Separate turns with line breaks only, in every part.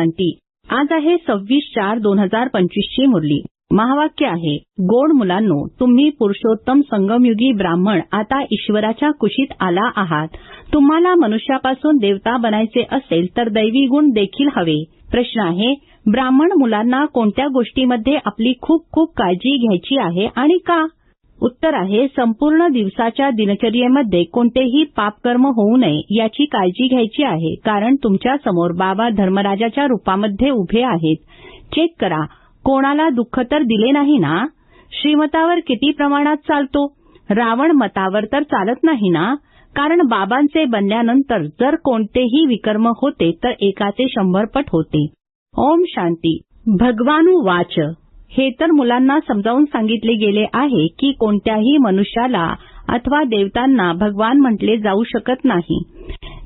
शांती आज आहे सव्वीस चार दोन हजार पंचवीसची मुरली. महावाक्य आहे गोड मुलांनो तुम्ही पुरुषोत्तम संगमयुगी ब्राह्मण आता ईश्वराच्या कुशीत आला आहात. तुम्हाला मनुष्यापासून देवता बनायचे असेल तर दैवी गुण देखील हवे. प्रश्न आहे ब्राह्मण मुलांना कोणत्या गोष्टीमध्ये आपली खूप खूप काळजी घ्यायची आहे आणि का? उत्तर आहे संपूर्ण दिवसाच्या दिनचर्येमध्ये कोणतेही पापकर्म होऊ नये याची काळजी घ्यायची आहे कारण तुमच्यासमोर बाबा धर्मराजाच्या रूपामध्ये उभे आहेत. चेक करा कोणाला दुःख तर दिले नाही ना? श्रीमतावर किती प्रमाणात चालतो? रावण मतावर तर चालत नाही ना? कारण बाबांचे बनल्यानंतर जर कोणतेही विकर्म होते तर एकाचे शंभर पट होते. ओम शांती. भगवानु वाच. हे तर मुलांना समजावून सांगितले गेले आहे की कोणत्याही मनुष्याला अथवा देवतांना भगवान म्हटले जाऊ शकत नाही.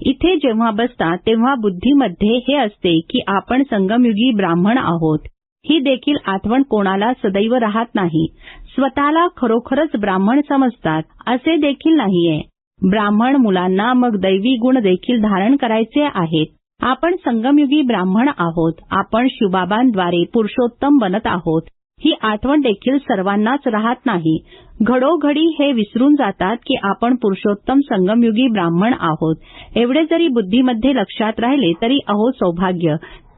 इथे जेव्हा बसता तेव्हा बुद्धीमध्ये हे असते की आपण संगमयुगी ब्राह्मण आहोत. ही देखील आठवण कोणाला सदैव राहत नाही. स्वतःला खरोखरच ब्राह्मण समजतात असे देखील नाहीये. ब्राह्मण मुलांना मग दैवी गुण देखील धारण करायचे आहेत. आपण संगमयुगी ब्राह्मण आहोत आपण शिवबाबांद्वारे पुरुषोत्तम बनत आहोत. ही आठवण देखील सर्वांनाच राहत नाही. घडोघडी हे विसरून जातात की आपण पुरुषोत्तम संगमयुगी ब्राह्मण आहोत. एवढे जरी बुद्धीमध्ये लक्षात राहिले तरी अहो सौभाग्य.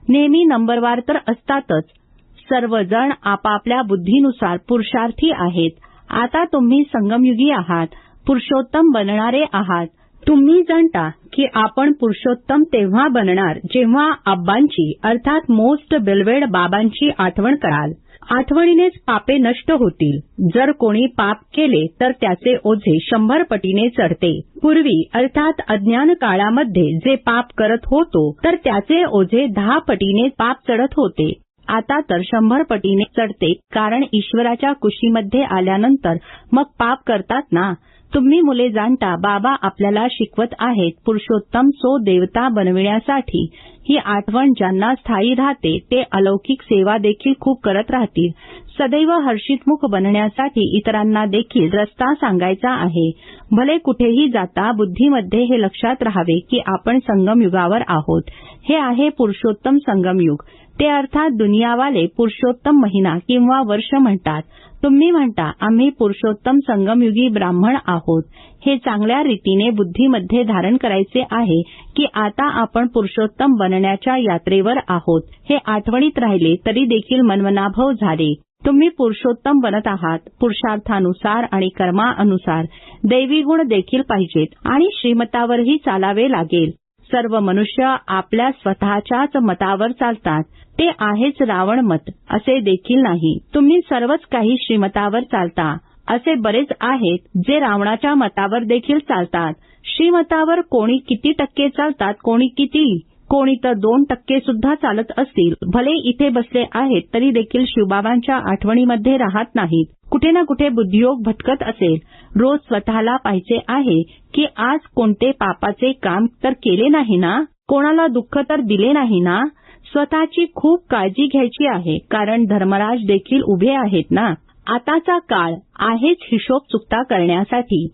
नेहमी नंबरवार तर असतातच. सर्वजण आपापल्या बुद्धीनुसार पुरुषार्थी आहेत. आता तुम्ही संगमयुगी आहात. पुरुषोत्तम बनणारे आहात. तुम्ही जाणता की आपण पुरुषोत्तम तेव्हा बनणार जेव्हा आब्बांची अर्थात मोस्ट बिलवेड बाबांची आठवण कराल. आठवणीनेच पापे नष्ट होतील. जर कोणी पाप केले तर त्याचे ओझे शंभर पटीने चढते. पूर्वी अर्थात अज्ञान काळामध्ये जे पाप करत होतो तर त्याचे ओझे दहा पटीने पाप चढत होते. आता तर शंभर पटीने चढते कारण ईश्वराच्या कुशीमध्ये आल्यानंतर मग पाप करतात ना? तुम्ही मुले जाणता बाबा आपल्याला शिकवत आहेत पुरुषोत्तम सो देवता बनविण्यासाठी. ही आठवण ज्यांना स्थायी राहते ते अलौकिक सेवा देखील खूप करत राहतील. सदैव हर्षितमुख बनण्यासाठी इतरांना देखील रस्ता सांगायचा आहे. भले कुठेही जाता बुद्धीमध्ये हे लक्षात राहावे की आपण संगमयुगावर आहोत. हे आहे पुरुषोत्तम संगमयुग. ते अर्थात दुनियावाले पुरुषोत्तम महिना किंवा वर्ष म्हणतात. तुम्ही म्हणता आम्ही पुरुषोत्तम संगमयुगी ब्राह्मण आहोत. हे चांगल्या रीतीने बुद्धीमध्ये धारण करायचे आहे की आता आपण पुरुषोत्तम बनण्याच्या यात्रेवर आहोत. हे आठवणीत राहिले तरी देखील मनमनाभव झाले. तुम्ही पुरुषोत्तम बनत आहात. पुरुषार्थानुसार आणि कर्मानुसार दैवी गुण देखील पाहिजेत आणि श्रीमतावरही चालावे लागेल. सर्व मनुष्य आपल्या स्वतःच्याच मतावर चालतात. ते आहेच रावण मत असे देखील नाही. तुम्ही सर्वच काही श्रीमतावर चालता. असे बरेच आहेत जे रावणाच्या मतावर देखील चालतात. श्रीमतावर कोणी किती टक्के चालतात कोणी किती? कोणी तर दोन टक्के सुद्धा चालत असतील. भले इथे बसले आहेत तरी देखील शिवबाबांच्या आठवणीमध्ये राहत नाहीत. कुठे ना कुठे बुद्धियोग भटकत असेल. रोज स्वतःला पाहिजे आहे की आज कोणते पापाचे काम तर केले नाही ना? कोणाला दुःख तर दिले नाही ना? स्वतःची खूप काळजी घ्यायची आहे कारण धर्मराज देखील उभे आहेत ना? आताचा काळ आहेच हिशोब चुकता करण्यासाठी.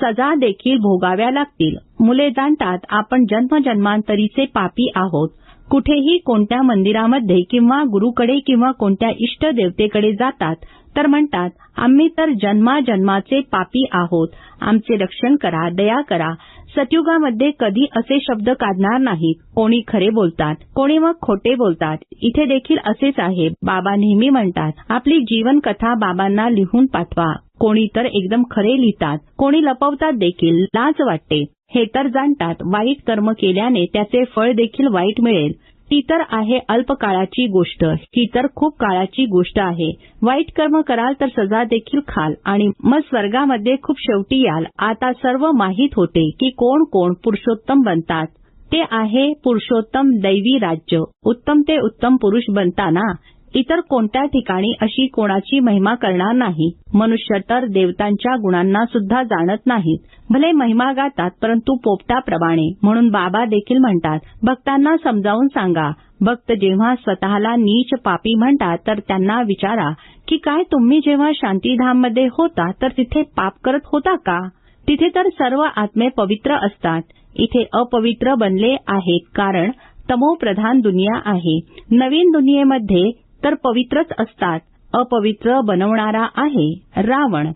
सजा देखील भोगाव्या लागतील. मुले जाणतात आपण जन्मजन्मांतरीचे पापी आहोत. कुठेही कोणत्या मंदिरामध्ये किंवा गुरुकडे किंवा कोणत्या इष्ट देवतेकडे जातात तर म्हणतात आम्ही तर जन्माजन्माचे पापी आहोत. आमचे रक्षण करा दया करा. सतयुगामध्ये कधी असे शब्द काढणार नाहीत. कोणी खरे बोलतात कोणी मग खोटे बोलतात. इथे देखील असेच आहे. बाबा नेहमी म्हणतात आपली जीवन कथा बाबांना लिहून पाठवा. कोणी तर एकदम खरे लिहितात कोणी लपवतात देखील लाज वाटते. हे तर जाणतात वाईट कर्म केल्याने त्याचे फळ देखील वाईट मिळेल. ती तर आहे अल्पकाळाची गोष्ट ही तर खूप काळाची गोष्ट आहे. वाईट कर्म कराल तर सजा देखील खाल आणि मग स्वर्गामध्ये खूप शेवटी याल. आता सर्व माहीत होते की कोण कोण पुरुषोत्तम बनतात. ते आहे पुरुषोत्तम दैवी राज्य. उत्तम ते उत्तम पुरुष बनताना इतर कोणत्या ठिकाणी अशी कोणाची महिमा करणार नाही. मनुष्य तर देवतांच्या गुणांना सुद्धा जाणत नाहीत. भले महिमा गातात परंतु पोपटाप्रमाणे. म्हणून बाबा देखील म्हणतात भक्तांना समजावून सांगा. भक्त जेव्हा स्वतःला नीच पापी म्हणतात तर त्यांना विचारा की काय तुम्ही जेव्हा शांतीधाममध्ये होता तर तिथे पाप करत होता का? तिथे तर सर्व आत्मे पवित्र असतात. इथे अपवित्र बनले आहेत कारण तमोप्रधान दुनिया आहे. नवीन दुनियेमध्ये तर पवित्रच असतात. अपवित्र बनवणारा आहे रावण.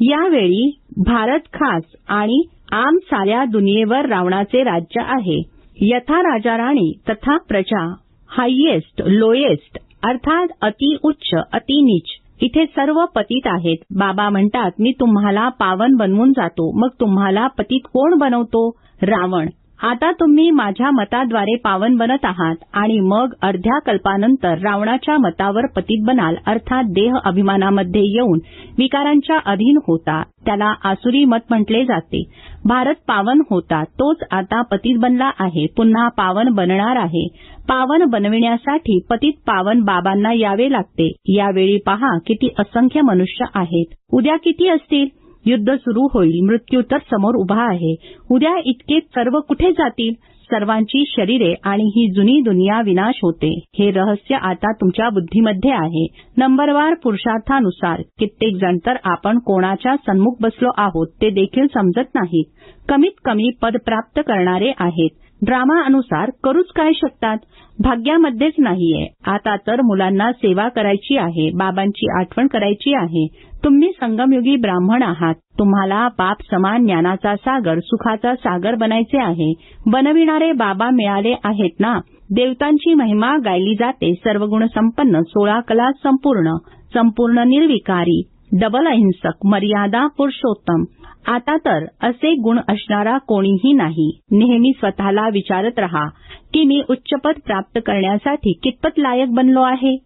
यावेळी भारत खास आणि आम साऱ्या दुनियेवर रावणाचे राज्य आहे. यथा राजा राणी तथा प्रजा हायेस्ट लोएस्ट अर्थात अति उच्च अति नीच. इथे सर्व पतित आहेत. बाबा म्हणतात मी तुम्हाला पावन बनवून जातो. मग तुम्हाला पतित कोण बनवतो? रावण. आता तुम्ही माझ्या मताद्वारे पावन बनत आहात आणि मग अर्ध्या कल्पानंतर रावणाच्या मतावर पतित बनाल अर्थात देह अभिमानामध्ये येऊन विकारांच्या अधीन होता. त्याला आसुरी मत म्हटले जाते. भारत पावन होता तोच आता पतित बनला आहे. पुन्हा पावन बनणार आहे. पावन बनविण्यासाठी पतित पावन बाबांना यावे लागते. यावेळी पहा किती असंख्य मनुष्य आहेत. उद्या किती असतील? युद्ध सुरू होईल मृत्यू तर समोर उभा आहे. उद्या इतके सर्व कुठे जातील? सर्वांची शरीरे आणि ही जुनी दुनिया विनाश होते. हे रहस्य आता तुमच्या बुद्धीमध्ये आहे. नंबरवार पुरुषार्थानुसार कित्येक जण तर आपण कोणाच्या सन्मुख बसलो आहोत ते देखील समजत नाहीत. कमीत कमी पद प्राप्त करणारे आहेत. ड्रामा अनुसार करूच काय शकतात? भाग्यामध्येच नाहीये. आता तर मुलांना सेवा करायची आहे बाबांची आठवण करायची आहे. तुम्ही संगमयुगी ब्राह्मण आहात. तुम्हाला बाप समान ज्ञानाचा सागर सुखाचा सागर बनायचे आहे. बनविणारे बाबा मिळाले आहेत ना? देवतांची महिमा गायली जाते. सर्व गुण संपन्न सोळा कला संपूर्ण. संपूर्ण निर्विकारी. डबल अहिंसक मर्यादा पुरुषोत्तम. आता तर असे गुण असणारा कोणीही नाही. नेहमी स्वतःला विचारत रहा की मी उच्चपद प्राप्त करण्यासाठी कितपत लायक बनलो आहे?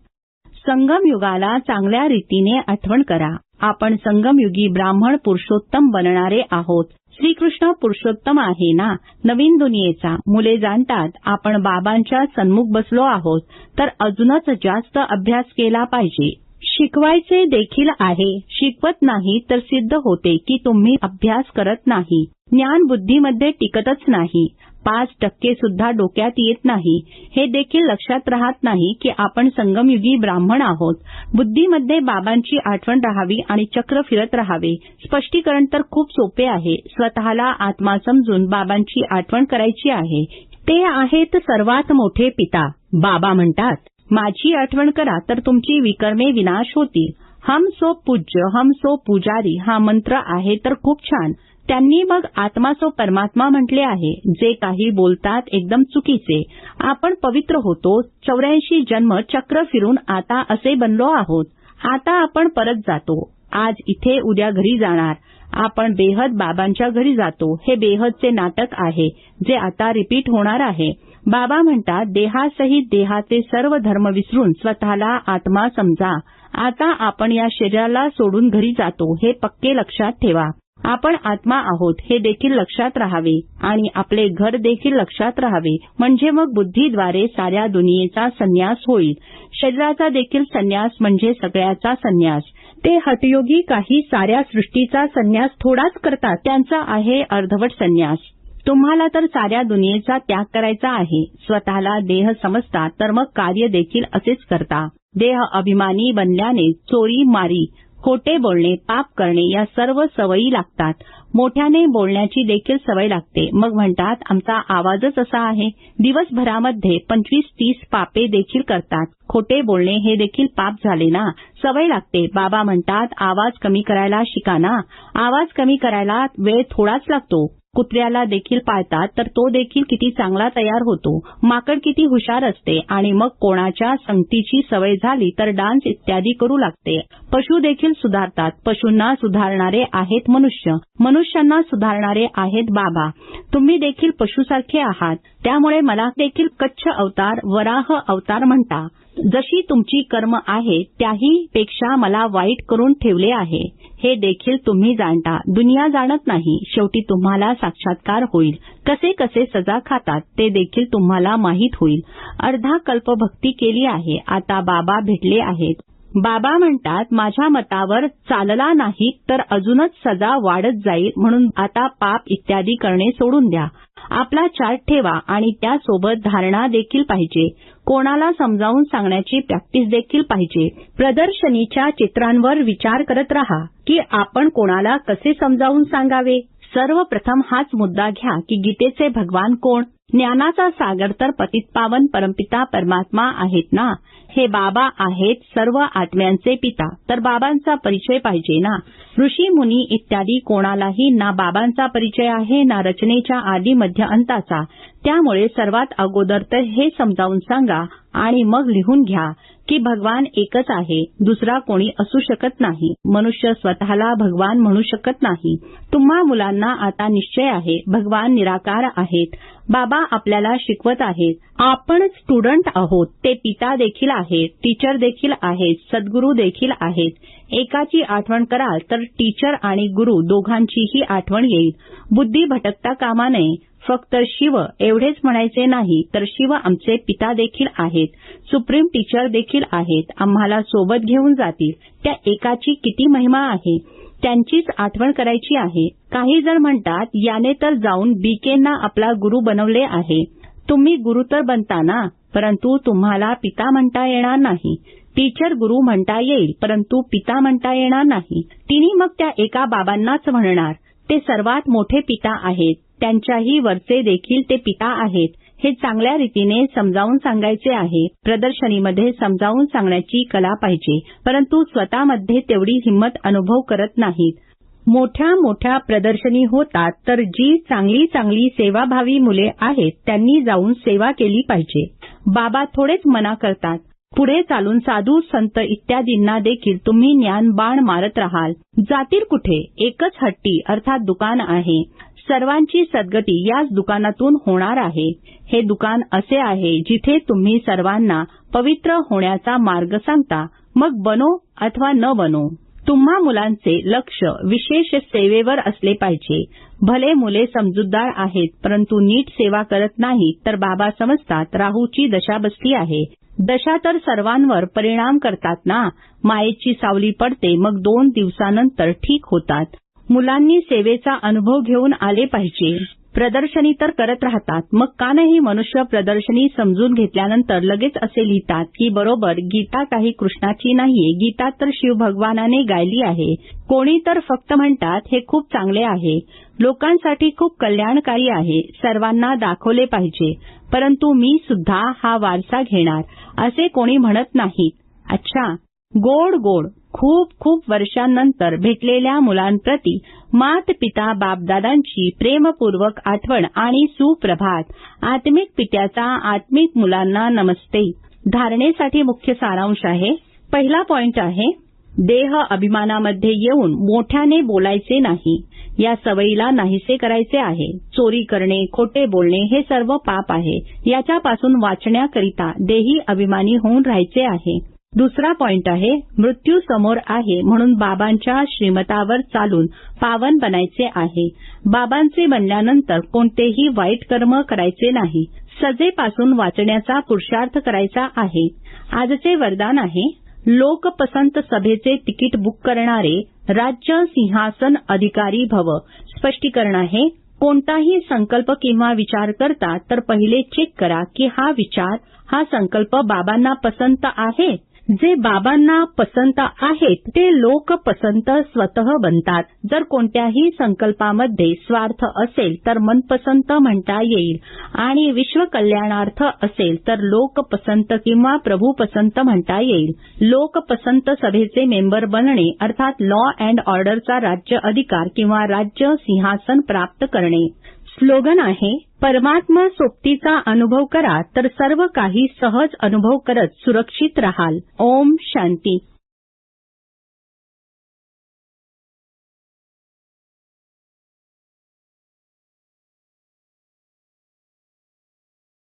संगम युगाला चांगल्या रीतीने आठवण करा. आपण संगमयुगी ब्राह्मण पुरुषोत्तम बनणारे आहोत. श्रीकृष्ण पुरुषोत्तम आहे ना? नवीन दुनियेचा. मुले जाणतात आपण बाबांच्या सन्मुख बसलो आहोत तर अजूनच जास्त अभ्यास केला पाहिजे. शिकवायचे देखील आहे. शिकवत नाही तर सिद्ध होते की तुम्ही अभ्यास करत नाही. ज्ञान बुद्धीमध्ये टिकतच नाही. पाच टक्के सुद्धा डोक्यात येत नाही. हे देखील लक्षात राहत नाही की आपण संगमयुगी ब्राह्मण आहोत. बुद्धीमध्ये बाबांची आठवण राहावी आणि चक्र फिरत राहावे. स्पष्टीकरण तर खूप सोपे आहे. स्वतःला आत्मा समजून बाबांची आठवण करायची आहे. ते आहेत सर्वात मोठे पिता. बाबा म्हणतात माझी आठवण करा तर तुमची विकर्मे विनाश होतील. हम सो पूज्य हम सो पुजारी हा मंत्र आहे तर खूप छान. त्यांनी मग आत्मा सो परमात्मा म्हटले आहे जे काही बोलतात एकदम चुकीचे. आपण पवित्र होतो चौऱ्याऐंशी जन्म चक्र फिरून आता असे बनलो आहोत. आता आपण परत जातो. आज इथे उद्या घरी जाणार. आपण बेहद बाबांच्या घरी जातो हे बेहदचे नाटक आहे जे आता रिपीट होणार आहे. बाबा म्हणतात देहासहित देहाचे सर्व धर्म विसरून स्वतःला आत्मा समजा. आता आपण या शरीराला सोडून घरी जातो हे पक्के लक्षात ठेवा. आपण आत्मा आहोत हे देखील लक्षात राहावे. आणि आपले घर देखील लक्षात राहावे. म्हणजे मग बुद्धीद्वारे साऱ्या दुनियेचा संन्यास होईल. शरीराचा देखील संन्यास म्हणजे सगळ्याचा संन्यास. ते हटयोगी काही साऱ्या सृष्टीचा संन्यास थोडाच करतात. त्यांचा आहे अर्धवट संन्यास. तुम्हाला तर साऱ्या दुनियेचा त्याग करायचा आहे. स्वतःला देह समजता तर मग कार्य देखील असेच करता. देह अभिमानी बनल्याने चोरी मारी. खोटे बोलणे पाप करणे या सर्व सवयी लागतात. मोठ्याने बोलण्याची देखील सवय लागते. मग म्हणतात आमचा आवाजच असा आहे. दिवसभरामध्ये पंचवीस तीस पापे देखील करतात. खोटे बोलणे हे देखील पाप झाले ना? सवय लागते. बाबा म्हणतात आवाज कमी करायला शिका ना. आवाज कमी करायला वेळ थोडाच लागतो. कुत्र्याला देखील पाळतात तर तो देखील किती चांगला तयार होतो. माकड किती हुशार असते आणि मग कोणाच्या संगतीची सवय झाली तर डान्स इत्यादी करू लागते. पशु देखील सुधारतात. पशूंना सुधारणारे आहेत मनुष्य. मनुष्यांना सुधारणारे आहेत बाबा. तुम्ही देखील पशुसारखे आहात. त्यामुळे मला देखील कच्छ अवतार वराह अवतार म्हणता. जशी तुमची कर्म आहे त्याही पेक्षा मला वाईट करून ठेवले आहे. हे देखील तुम्ही जाणता. दुनिया जाणत नाही. शेवटी तुम्हाला साक्षात्कार होईल. कसे कसे सजा खातात ते देखील तुम्हाला माहीत होईल. अर्धा कल्प भक्ती केली आहे. आता बाबा भेटले आहेत. बाबा म्हणतात माझ्या मतावर चालला नाही तर अजूनच सजा वाढत जाईल म्हणून आता पाप इत्यादी करणे सोडून द्या. आपला चार्ट ठेवा आणि त्यासोबत धारणा देखील पाहिजे. कोणाला समजावून सांगण्याची प्रॅक्टिस देखील पाहिजे. प्रदर्शनीच्या चित्रांवर विचार करत रहा की आपण कोणाला कसे समजावून सांगावे? सर्वप्रथम हाच मुद्दा घ्या की गीतेचे भगवान कोण? ज्ञानाचा सागर तर पतित पावन परमपिता परमात्मा आहेत ना? हे बाबा आहेत सर्व आत्म्यांचे पिता. तर बाबांचा परिचय पाहिजे ना? ऋषी मुनी इत्यादी कोणालाही ना बाबांचा परिचय आहे ना रचनेच्या आधी मध्य अंताचा. त्यामुळे सर्वात अगोदर तर हे समजावून सांगा आणि मग लिहून घ्या की भगवान एकच आहे दुसरा कोणी असू शकत नाही. मनुष्य स्वतःला भगवान म्हणू शकत नाही. तुम्हा मुलांना आता निश्चय आहे भगवान निराकार आहेत. बाबा आपल्याला शिकवत आहेत. आपण स्टुडंट आहोत ते पिता देखील आहेत टीचर देखील आहेत सद्गुरू देखील आहेत. एकाची आठवण कराल तर टीचर आणि गुरु दोघांचीही आठवण येईल. बुद्धी भटकता कामा नये. फक्त शिव एवढेच म्हणायचे नाही तर शिव आमचे पिता देखील आहेत. सुप्रीम टीचर देखील आहेत. आम्हाला सोबत घेऊन जातील. त्या एकाची किती महिमा आहे? त्यांचीच आठवण करायची आहे. काही जण म्हणतात याने तर जाऊन बीकेंना आपला गुरु बनवले आहे. तुम्ही गुरु तर बनता ना? परंतु तुम्हाला पिता म्हणता येणार नाही. टीचर गुरु म्हणता येईल परंतु पिता म्हणता येणार नाही. तिने मग त्या एका बाबांनाच म्हणणार ते सर्वात मोठे पिता आहेत. त्यांच्याही वरचे देखील ते पिता आहेत. हे चांगल्या रीतीने समजावून सांगायचे आहे. प्रदर्शनीमध्ये समजावून सांगण्याची कला पाहिजे परंतु स्वतःमध्ये तेवढी हिंमत अनुभव करत नाहीत. मोठ्या मोठ्या प्रदर्शनी होतात तर जी चांगली चांगली सेवाभावी मुले आहेत त्यांनी जाऊन सेवा केली पाहिजे. बाबा थोडेच मना करतात. पुढे चालून साधू संत इत्यादींना देखील तुम्ही ज्ञान बाण मारत राहाल. जातील कुठे? एकच हट्टी अर्थात दुकान आहे. सर्वांची सद्गती याच दुकानातून होणार आहे. हे दुकान असे आहे जिथे तुम्ही सर्वांना पवित्र होण्याचा मार्ग सांगता. मग बनो अथवा न बनो. तुम्हा मुलांचे लक्ष विशेष सेवेवर असले पाहिजे. भले मुले समजूतदार आहेत परंतु नीट सेवा करत नाही तर बाबा समजतात राहूची दशा बसली आहे. दशा तर सर्वांवर परिणाम करतात ना? मायेची सावली पडते मग दोन दिवसानंतर ठीक होतात. मुलांनी सेवेचा अनुभव घेऊन आले पाहिजे. प्रदर्शनी तर करत राहतात. मग का नाही मनुष्य प्रदर्शनी समजून घेतल्यानंतर लगेच असे लिहितात की बरोबर गीता काही कृष्णाची नाहीये. गीता तर शिव भगवानाने गायली आहे. कोणी तर फक्त म्हणतात हे खूप चांगले आहे. लोकांसाठी खूप कल्याणकारी आहे. सर्वांना दाखवले पाहिजे. परंतु मी सुद्धा हा वारसा घेणार. असे कोणी म्हणत नाहीत. अच्छा गोड गोड खूप खूप वर्षांनंतर भेटलेल्या मुलांप्रती मात पिता बापदादांची प्रेमपूर्वक आठवण आणि सुप्रभात. आत्मिक पित्याचा आत्मिक मुलांना नमस्ते. धारणेसाठी मुख्य सारांश आहे. पहिला पॉइंट आहे देह अभिमानामध्ये येऊन मोठ्याने बोलायचे नाही. या सवयीला नाहीसे करायचे आहे. चोरी करणे खोटे बोलणे हे सर्व पाप आहे. याच्यापासून वाचण्याकरिता देही अभिमानी होऊन राहायचे आहे. दुसरा पॉइंट आहे मृत्यू समोर आहे म्हणून बाबांच्या श्रीमतावर चालून पावन बनायचे आहे. बाबांचे बनल्यानंतर कोणतेही वाईट कर्म करायचे नाही. सजेपासून वाचण्याचा पुरुषार्थ करायचा आहे. आजचे वरदान आहे लोकपसंत सभेचे तिकीट बुक करणारे राज्य सिंहासन अधिकारी भव. स्पष्टीकरण आहे कोणताही संकल्प किंवा विचार करता तर पहिले चेक करा की हा विचार हा संकल्प बाबांना पसंत आहे? जे बाबांना पसंत आहेत ते लोक पसंत स्वतः बनतात. जर कोणत्याही संकल्पामध्ये स्वार्थ असेल तर मनपसंत म्हणता येईल. आणि विश्वकल्याणार्थ असेल तर लोकपसंत किंवा प्रभूपसंत म्हणता येईल. लोकपसंत सभेचे मेंबर बनणे अर्थात लॉ अँड ऑर्डरचा राज्य अधिकार किंवा राज्य सिंहासन प्राप्त करणे. स्लोगन आहे परमात्मा सोबतीचा अनुभव करा तर सर्व काही सहज अनुभव करत सुरक्षित राहाल. ओम शांती.